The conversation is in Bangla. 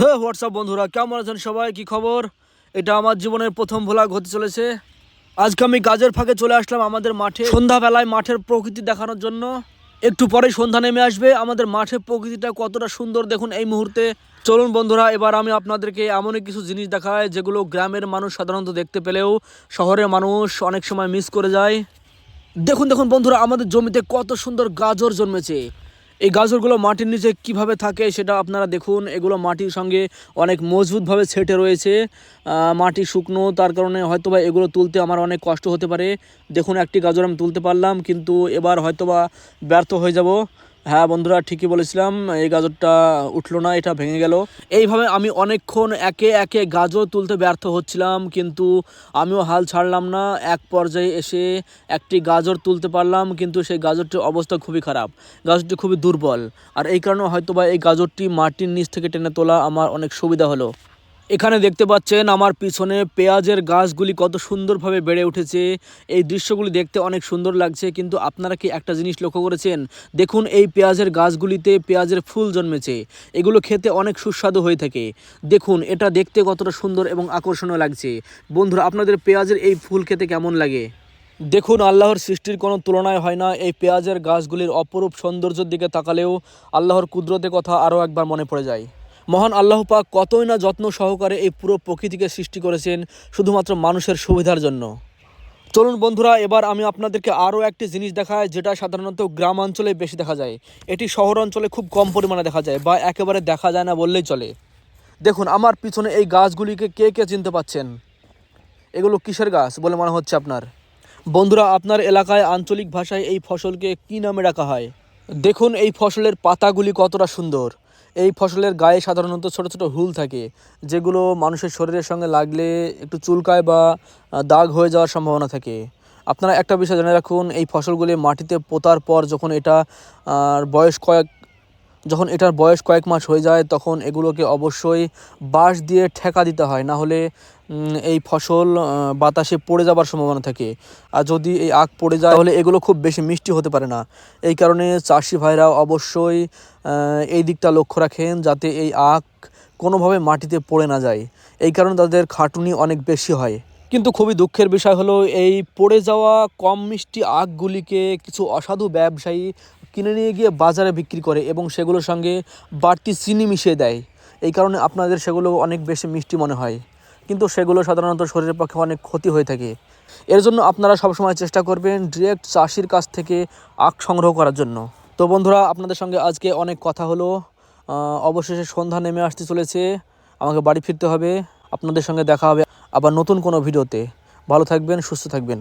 হ্যাঁ হোয়াটসঅ্যাপ বন্ধুরা, কেমন আছেন সবাই? কি খবর? এটা আমার জীবনের প্রথম ভ্লগ হতে চলেছে। আজকে আমি গাজের ফাঁকে চলে আসলাম আমাদের মাঠে। সন্ধ্যাবেলায় মাঠের প্রকৃতি দেখানোর জন্য। একটু পরেই সন্ধ্যা নেমে আসবে। আমাদের মাঠের প্রকৃতিটা কতটা সুন্দর দেখুন এই মুহূর্তে। চলুন বন্ধুরা, এবার আমি আপনাদেরকে এমনই কিছু জিনিস দেখাই, যেগুলো গ্রামের মানুষ সাধারণত দেখতে পেলেও শহরের মানুষ অনেক সময় মিস করে যায়। দেখুন দেখুন বন্ধুরা, আমাদের জমিতে কত সুন্দর গাজর জন্মেছে। এই গাজরগুলো মাটির নিচে কীভাবে থাকে সেটা আপনারা দেখুন। এগুলো মাটির সঙ্গে অনেক মজবুতভাবে ছেটে রয়েছে। মাটি শুকনো, তার কারণে হয়তোবা এগুলো তুলতে আমার অনেক কষ্ট হতে পারে। দেখুন, একটি গাজর আমি তুলতে পারলাম, কিন্তু এবার হয়তোবা ব্যর্থ হয়ে যাব। হ্যাঁ বন্ধুরা, ঠিকই বলেছিলাম, এই গাজরটা উঠল না, এটা ভেঙে গেল। এইভাবে আমি অনেকক্ষণ একে একে গাজর তুলতে ব্যর্থ হচ্ছিলাম, কিন্তু আমিও হাল ছাড়লাম না। এক পর্যায়ে এসে একটি গাজর তুলতে পারলাম, কিন্তু সেই গাজরটির অবস্থা খুবই খারাপ। গাজরটি খুবই দুর্বল। আর এই কারণে হয়তোবা এই গাজরটি মাটির নিচ থেকে টেনে তোলা আমার অনেক সুবিধা হলো। এখানে দেখতে পাচ্ছেন আমার পিছনে পেঁয়াজের গাছগুলি কত সুন্দরভাবে বেড়ে উঠেছে। এই দৃশ্যগুলি দেখতে অনেক সুন্দর লাগছে, কিন্তু আপনারা কি একটা জিনিস লক্ষ্য করেছেন? দেখুন, এই পেঁয়াজের গাছগুলিতে পেঁয়াজের ফুল জন্মেছে। এগুলো খেতে অনেক সুস্বাদু হয়ে থাকে। দেখুন, এটা দেখতে কতটা সুন্দর এবং আকর্ষণীয় লাগছে। বন্ধুরা, আপনাদের পেঁয়াজের এই ফুল খেতে কেমন লাগে? দেখুন, আল্লাহর সৃষ্টির কোনো তুলনায় হয় না। এই পেঁয়াজের গাছগুলির অপরূপ সৌন্দর্যের দিকে তাকালেও আল্লাহর কুদরতের কথা আরও একবার মনে পড়ে যায়। মহান আল্লাহ পাক কতই না যত্ন সহকারে এই পুরো প্রকৃতিকে সৃষ্টি করেছেন শুধুমাত্র মানুষের সুবিধার জন্য। চলুন বন্ধুরা, এবার আমি আপনাদেরকে আরও একটি জিনিস দেখাই, যেটা সাধারণত গ্রাম অঞ্চলে বেশি দেখা যায়। এটি শহর অঞ্চলে খুব কম পরিমাণে দেখা যায় বা একেবারে দেখা যায় না বললেই চলে। দেখুন, আমার পিছনে এই গাছগুলিকে কে কে চিনতে পাচ্ছেন? এগুলো কিসের গাছ বলে মনে হচ্ছে আপনার? বন্ধুরা, আপনার এলাকায় আঞ্চলিক ভাষায় এই ফসলকে কি নামে ডাকা হয়? দেখুন, এই ফসলের পাতাগুলি কতটা সুন্দর। এই ফসলের গায়ে সাধারণত ছোট ছোট হুল থাকে, যেগুলো মানুষের শরীরের সঙ্গে লাগলে একটু চুলকায় বা দাগ হয়ে যাওয়ার সম্ভাবনা থাকে। আপনারা একটা বিষয় জেনে রাখুন, এই ফসলগুলি মাটিতে পোতার পর যখন এটা বয়স কয়েক যখন এটার বয়স কয়েক মাস হয়ে যায়, তখন এগুলোকে অবশ্যই বাঁশ দিয়ে ঠেকা দিতে হয়, না হলে এই ফসল বাতাসে পড়ে যাবার সম্ভাবনা থাকে। আর যদি এই আখ পড়ে যায়, তাহলে এগুলো খুব বেশি মিষ্টি হতে পারে না। এই কারণে চাষি ভাইরা অবশ্যই এই দিকটা লক্ষ্য রাখেন যাতে এই আখ কোনোভাবে মাটিতে পড়ে না যায়। এই কারণে তাদের খাটুনি অনেক বেশি হয়। কিন্তু খুবই দুঃখের বিষয় হলো, এই পড়ে যাওয়া কম মিষ্টি আখগুলিকে কিছু অসাধু ব্যবসায়ী কিনে নিয়ে গিয়ে বাজারে বিক্রি করে এবং সেগুলোর সঙ্গে বাড়তি চিনি মিশিয়ে দেয়। এই কারণে আপনাদের সেগুলো অনেক বেশি মিষ্টি মনে হয়। কিন্তু সেগুলো সাধারণত শরীরের পক্ষে অনেক ক্ষতি হয়ে থাকে। এর জন্য আপনারা সবসময় চেষ্টা করবেন ডিরেক্ট চাষির কাছ থেকে আখ সংগ্রহ করার জন্য। তো বন্ধুরা, আপনাদের সঙ্গে আজকে অনেক কথা হলো। অবশেষে সন্ধ্যা নেমে আসতে চলেছে। আমাকে বাড়ি ফিরতে হবে। আপনাদের সঙ্গে দেখা হবে আবার নতুন কোনো ভিডিওতে। ভালো থাকবেন, সুস্থ থাকবেন।